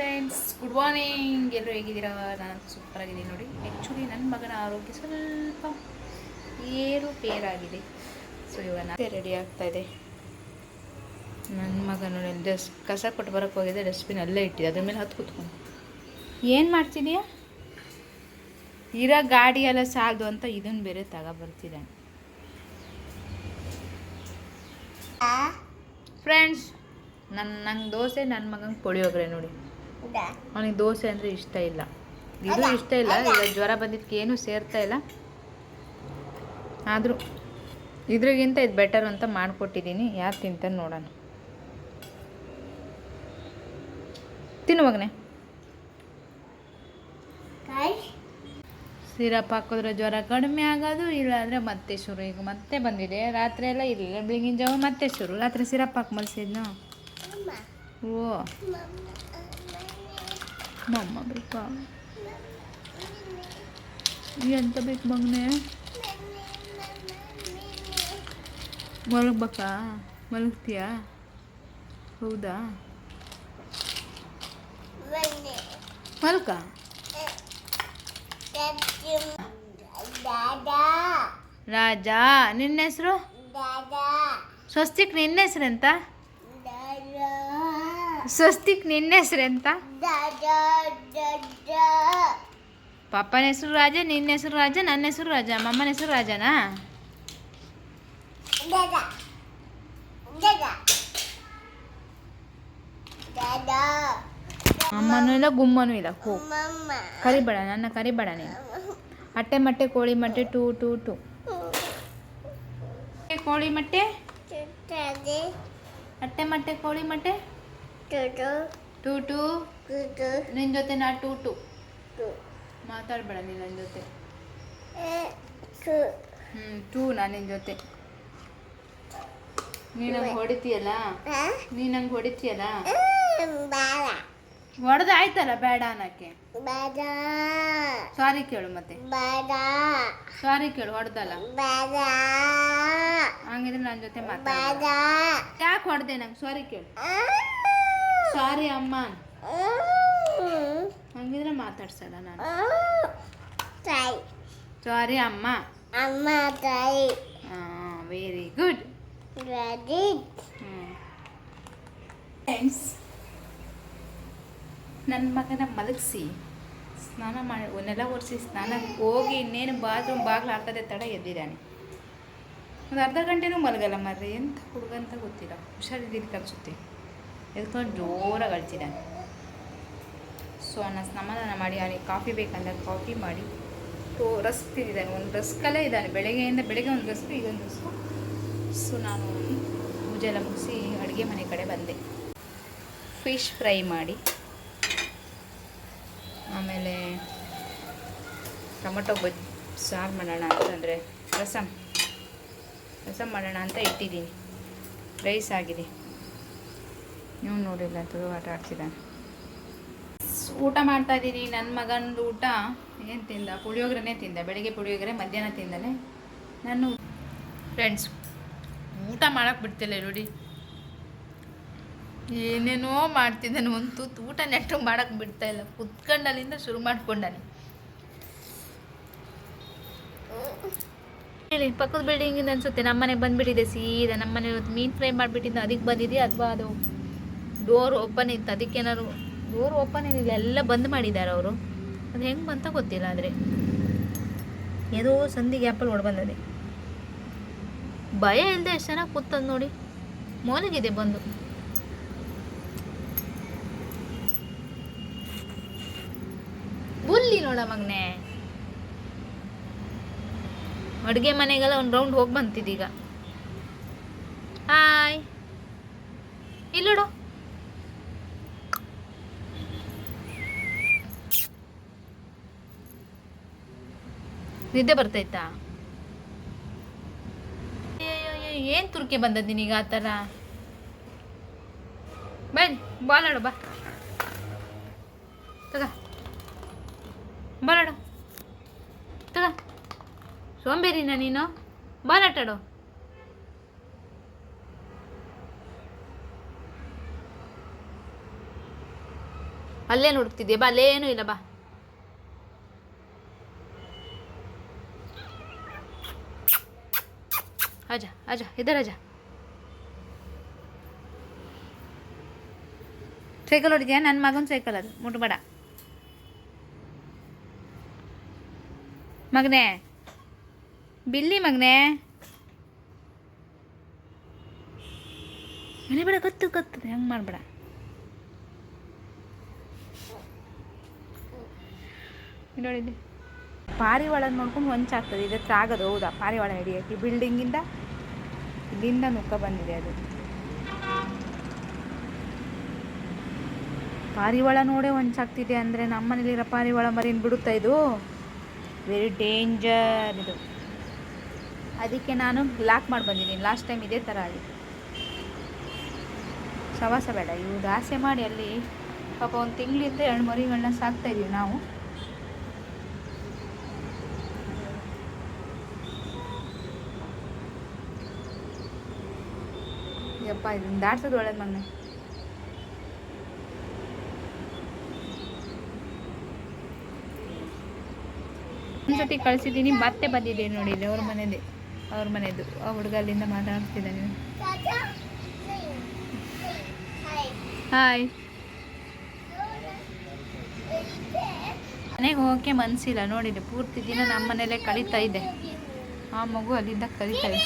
Friends good morning ಎಲ್ಲರೂ ಹೇಗಿದ್ದೀರಾ? ನಾನು ಸೂಪರ್ ಆಗಿದ್ದೀನಿ ನೋಡಿ. ಆ್ಯಕ್ಚುಲಿ ನನ್ನ ಮಗನ ಆರೋಗ್ಯ ಸ್ವಲ್ಪ ಏರುಪೇರಾಗಿದೆ. ಸೊ ಇವಾಗ ನಾನು ರೆಡಿ ಆಗ್ತಾ ಇದೆ. ನನ್ನ ಮಗ ನೋಡಿ ಡಸ್ ಕಸ ಕೊಟ್ಟು ಬರೋಕ್ಕೆ ಹೋಗಿದೆ ಡಸ್ಟ್ಬಿನ್ ಅಲ್ಲೇ ಇಟ್ಟಿದೆ. ಅದ್ರ ಮೇಲೆ ಹತ್ತು ಕೂತ್ಕೊಂಡು. ಏನು ಮಾಡ್ತಿದೀಯಾ? ಇರೋ ಗಾಡಿ ಎಲ್ಲ ಸಾಲದು ಅಂತ ಇದನ್ನು ಬೇರೆ ತಗೊಬರ್ತಿದ್ದಾನೆ ಫ್ರೆಂಡ್ಸ್ ನನ್ನ ನಂಗೆ ದೋಸೆ ನನ್ನ ಮಗಂಗೆ ಪುಳಿಯೋಗ್ರೆ ನೋಡಿ. ಅವನಿಗೆ ದೋಸೆ ಅಂದರೆ ಇಷ್ಟ ಇಲ್ಲ. ಇದು ಇಷ್ಟ ಇಲ್ಲ ಈಗ ಜ್ವರ ಬಂದಿದ್ದಕ್ಕೆ ಏನೂ ಸೇರ್ತಾ ಇಲ್ಲ. ಆದರೂ ಇದ್ರಿಗಿಂತ ಇದು ಬೆಟರ್ ಅಂತ ಮಾಡಿಕೊಟ್ಟಿದ್ದೀನಿ. ಯಾರು ತಿಂತಾನೆ ನೋಡೋಣ. ತಿನ್ನುವಾಗನೆ ಸಿರಪ್ ಹಾಕಿದ್ರೆ ಜ್ವರ ಕಡಿಮೆ ಆಗೋದು ಇಲ್ಲಾಂದರೆ ಮತ್ತೆ ಶುರು. ಈಗ ಮತ್ತೆ ಬಂದಿದೆ. ರಾತ್ರಿ ಎಲ್ಲ ಇಲ್ಲ. ಬೆಳಗಿನ ಜಾವ ಮತ್ತೆ ಶುರು. ರಾತ್ರಿ ಸಿರಪ್ ಹಾಕಿ ಮಲ್ಸಿದ್ನು? ಓ. ಮಮ್ಮ ಬೇಕಾ ಎಂತ ಬೇಕು ಮಗನೆ? ಮಲಗ್ಬೇಕಾ? ಮಲಗ್ತೀಯಾ? ಹೌದಾ? ಮಲ್ಕ? ರಾಜಾ ನಿನ್ನ ಹೆಸರು? ಸ್ವಸ್ತಿಕ್ ನಿನ್ನ ಹೆಸರು ಎಂತ? ಸ್ವಸ್ತಿಕ್ ನಿನ್ನ ಹೆಸರು ಎಂತ? ಪಪ್ಪನ ಹೆಸರು ರಾಜ, ನಿನ್ನ ಹೆಸರು ರಾಜ, ನನ್ನ ಹೆಸರು ರಾಜ ಮಮ್ಮನ ಹೆಸರು ರಾಜನಾ? ಅಮ್ಮನೂ ಇಲ್ಲ, ಗುಮ್ಮನೂ ಇಲ್ಲ, ಹೋ. ಕರಿಬೇಡ, ನನ್ನ ಕರಿಬೇಡ ನೀನು. ಅಟ್ಟೆ ಮಟ್ಟೆ, ಕೋಳಿ ಮಟ್ಟೆ, ಟೂ ಟೂ ಟೂ. ಕೋಳಿ ಮಟ್ಟೆ? ಅಟ್ಟೆ ಮಟ್ಟೆ, ಕೋಳಿ ಮೊಟ್ಟೆ? ಟೂ ಟೂ ನಿನ್ನ ಜೊತೆ ನಾ ಟೂ ಟೂ. ಮಾತಾಡ್ಬೇಡ ನೀನು ನನ್ನ ಜೊತೆ. ಹ್ಞೂ ಟೂ ನಾ ನಿನ್ನ ಜೊತೆ. ನೀನು ನಂಗೆ ಹೊಡಿತೀಯಲ್ಲ? ನೀನು ನಂಗೆ ಹೊಡಿತೀಯಲ್ಲ? ಹೊಡೆದ ಆಯ್ತಲ್ಲ ಬೇಡ ಅನ್ನಕ್ಕೆ. ಸಾರಿ ಕೇಳು ಮತ್ತೆ. ಸಾರಿ ಕೇಳು ಹೊಡೆದಲ್ಲ. ಹಂಗಿದ್ರೆ ನನ್ನ ಜೊತೆ ಮಾತಾಡ ಯಾಕೆ ಹೊಡೆದೆ ನಂಗೆ? ಸಾರಿ ಕೇಳು. ಸಾರಿ ಅಮ್ಮ. ಹಂಗಿದ್ರೆ ಮಾತಾಡ್ಸಲ್ಲ ನಾನು. ಸಾರಿ. ಅಮ್ಮ. ಅಮ್ಮ ತಾಯಿ ಹಾಂ ವೆರಿ ಗುಡ್ ರೆಡಿ ಫ್ರೆಂಡ್ಸ್ ನನ್ನ ಮಗನ ಮಲಗಿಸಿ. ಸ್ನಾನ ಮಾಡಿ ನೆಲ ಒರೆಸಿ ಸ್ನಾನಕ್ಕೆ ಹೋಗಿ ಇನ್ನೇನು ಬಾತ್ರೂಮ್ ಬಾಗಿಲು ಹಾಕದೆ ತಡ ಎದ್ದಿದ್ದಾನೆ. ಒಂದು ಅರ್ಧ ಗಂಟೆನೂ ಮಲಗಲ್ಲ ಮರ್ರಿ. ಎಂಥ ಹುಡುಗ ಅಂತ ಗೊತ್ತಿಲ್ಲ. ಹುಷಾರಿದ್ದೀರಿ ಅನಿಸುತ್ತೆ. ಎದ್ಕೊಂಡು ಜೋರಾಗಿ ಅಳ್ತಿದ್ದಾನೆ ಸೊ ನಾನು ಸಮಾಧಾನ ಮಾಡಿ ಅವನಿಗೆ ಕಾಫಿ ಬೇಕಂದ್ರೆ ಕಾಫಿ ಮಾಡಿ ಸೊ ರಸ್ಕ್ ತಿಂದಿದ್ದಾನೆ. ಒಂದು ರಸ್ಕಲ್ಲೇ ಇದ್ದಾನೆ. ಬೆಳಗ್ಗೆಯಿಂದ ಬೆಳಗ್ಗೆ ಒಂದು ರಸ್ಕು ಇದೊಂದು ರಸ್ಕು. ಸೊ ನಾನು ಪೂಜೆ ಎಲ್ಲ ಮುಗಿಸಿ ಅಡುಗೆ ಮನೆ ಕಡೆ ಬಂದೆ. ಫಿಶ್ ಫ್ರೈ ಮಾಡಿ. ಆಮೇಲೆ ಟೊಮೊಟೊ ಗೊಜ್ಜು ಸಾರು ಮಾಡೋಣ ಅಂತಂದರೆ ರಸಮ್ ರಸಮ್ ಮಾಡೋಣ ಅಂತ ಇಟ್ಟಿದ್ದೀನಿ. ರೈಸ್ ಆಗಿದೆ. ನೀವು ನೋಡಿಲ್ಲ ತುಳು ಆಟ ಆಡ್ತಿದ್ದಾನೆ. ಊಟ ಮಾಡ್ತಾ ಇದ್ದೀನಿ ನನ್ನ ಮಗನದು ಊಟ. ಏನು ತಿಂದ? ಪುಳಿಯೋಗ್ರೆ ತಿಂದ ಬೆಳಿಗ್ಗೆ ಪುಳಿಯೋಗರೆ ಮಧ್ಯಾಹ್ನ ತಿಂದಾನೆ. ನಾನು ಫ್ರೆಂಡ್ಸ್ ಊಟ ಮಾಡೋಕ್ಕೆ ಬಿಡ್ತಿಲ್ಲ ನೋಡಿ. ಏನೇನೋ ಮಾಡ್ತಿದ್ದಾನೆ ಒಂದು ತೂತು ಊಟ ನೆಟ್ಟು ಮಾಡೋಕ್ಕೆ ಬಿಡ್ತಾ ಇಲ್ಲ. ಕುತ್ಕೊಂಡಲ್ಲಿಂದ ಶುರು ಮಾಡ್ಕೊಂಡಾನೆ. ಹೇಳಿ ಪಕ್ಕದ ಬಿಲ್ಡಿಂಗಿಂದ ಅನ್ಸುತ್ತೆ ನಮ್ಮನೆ ಬಂದುಬಿಟ್ಟಿದೆ ಸೀದಾ. ನಮ್ಮನೆ ಇವತ್ತು ಮೀನು ಫ್ರೈ ಮಾಡಿಬಿಟ್ಟಿದ್ದು ಅದಕ್ಕೆ ಬಂದಿದೆಯಾ ಅಥವಾ ಅದು ಡೋರ್ ಓಪನ್ ಇತ್ತು. ಅದಕ್ಕೇನಾದ್ರು ಡೋರ್ ಓಪನ್ ಏನಿಲ್ಲ, ಎಲ್ಲ ಬಂದ್ ಮಾಡಿದ್ದಾರೆ ಅವರು. ಅದು ಹೆಂಗೆ ಬಂತ ಗೊತ್ತಿಲ್ಲ ಆದರೆ. ಏನೋ ಸಂಧಿ ಗ್ಯಾಪಲ್ಲಿ ಹೊಡ್ ಬಂದದೆ. ಭಯ ಇಲ್ಲದೆ ಎಷ್ಟು ಚೆನ್ನಾಗಿ ಕೂತದ್ ನೋಡಿ. ಮೋಲಿಗಿದೆ ಬಂದು. ಬುಲ್ಲಿ ನೋಡ ಮಗ್ನೆ. ಅಡುಗೆ ಮನೆಗೆಲ್ಲ ಒಂದು ರೌಂಡ್ ಹೋಗಿ ಬಂತಿದ್ದೀಗ ಹಾಯ್ ಇಲ್ಲೋಡು. ನಿದ್ದೆ ಬರ್ತೈತಾ ಏನು ತುರ್ಕೆ ಬಂದದ್ದು ಈಗ ಆ ಥರ? ಬನ್ನಿ ಬಾಲಾಡು ಬಾ. ತಗ. ಬಾಲಾಡು ತಗ. ಸೋಂಬೇರಿನ ನೀನು? ಬಾಲಾಟಾಡು ಅಲ್ಲೇನು ಹುಡುಕ್ತಿದ್ಯಾ? ಬಾ, ಅಲ್ಲೇನೂ ಇಲ್ಲ, ಬಾ. ಆಜಾ ಆಜಾ इधर आजा ಸೈಕಲ್ ಹೊಡಿದ್ಯಾ ನನ್ನ ಮಗನ ಸೈಕಲ್ ಅದು. ಮುಟ್ಬೇಡ. ಮಗನೇ. ಬಿಲ್ಲಿ ಮಗನೇ. ಬೇಡ ಗೊತ್ತು ಗೊತ್ತದೆ ಹೆಂಗೆ ಮಾಡಬೇಡ. ನೋಡಿದ್ದೆ. ಪಾರಿವಾಳ ನೋಡ್ಕೊಂಡು ಹೊಂಚಾಗ್ತದೆ. ಇದಕ್ಕೆ ಆಗೋದು ಹೌದಾ? ಪಾರಿವಾಳ ಹಿಡಿಯೋಕ್ಕೆ. ಬಿಲ್ಡಿಂಗಿಂದ ಇಲ್ಲಿಂದ ನುಕ್ಕ ಬಂದಿದೆ ಅದು. ಪಾರಿವಾಳ ನೋಡೇ ಹೊಂಚಾಗ್ತಿದೆ ಅಂದರೆ ನಮ್ಮನೇಲಿರೋ ಪಾರಿವಾಳ ಮರಿನ್ ಬಿಡುತ್ತಾ ಇದು? ವೆರಿ ಡೇಂಜರ್ ಇದು. ಅದಕ್ಕೆ ನಾನು ಲಾಕ್ ಮಾಡಿ ಬಂದಿದ್ದೀನಿ. ಲಾಸ್ಟ್ ಟೈಮ್ ಇದೇ ಥರ ಆಗಿತ್ತು. ಸವಾಸ ಬೇಡ. ಇವು ದಾಸೆ ಮಾಡಿ ಅಲ್ಲಿ ಪಾಪ ಒಂದು ತಿಂಗಳಿಂದ ಎರಡು ಮರಿಗಳನ್ನ ಸಾಕ್ತಾಯಿದ್ದೀವಿ ನಾವು. ಯಪ್ಪ ಇದನ್ನ ದಾಟ್ಸೋದು ಒಳ್ಳೇದು ಮೊನ್ನೆ. ಒಂದ್ಸತಿ ಕಳಿಸಿದ್ದೀನಿ, ಮತ್ತೆ ಬಂದಿದೆ ನೋಡಿ ಇಲ್ಲಿ ಅವ್ರ ಮನೆದೇ ಅವ್ರ ಮನೆದು ಆ ಹುಡುಗ ಅಲ್ಲಿಂದ ಮಾತಾಡ್ತಿದ್ದಾನೆ. ಹಾಯ್ ಮನೆಗೆ ಹೋಗೋಕ್ಕೆ ಮನಸ್ಸಿಲ್ಲ ನೋಡಿದೆ, ಪೂರ್ತಿ ದಿನ ನಮ್ಮ ಮನೇಲೆ ಕಳೀತಾ ಇದೆ. ಆ ಮಗು ಅಲ್ಲಿಂದ ಕಳೀತಾ ಇದೆ.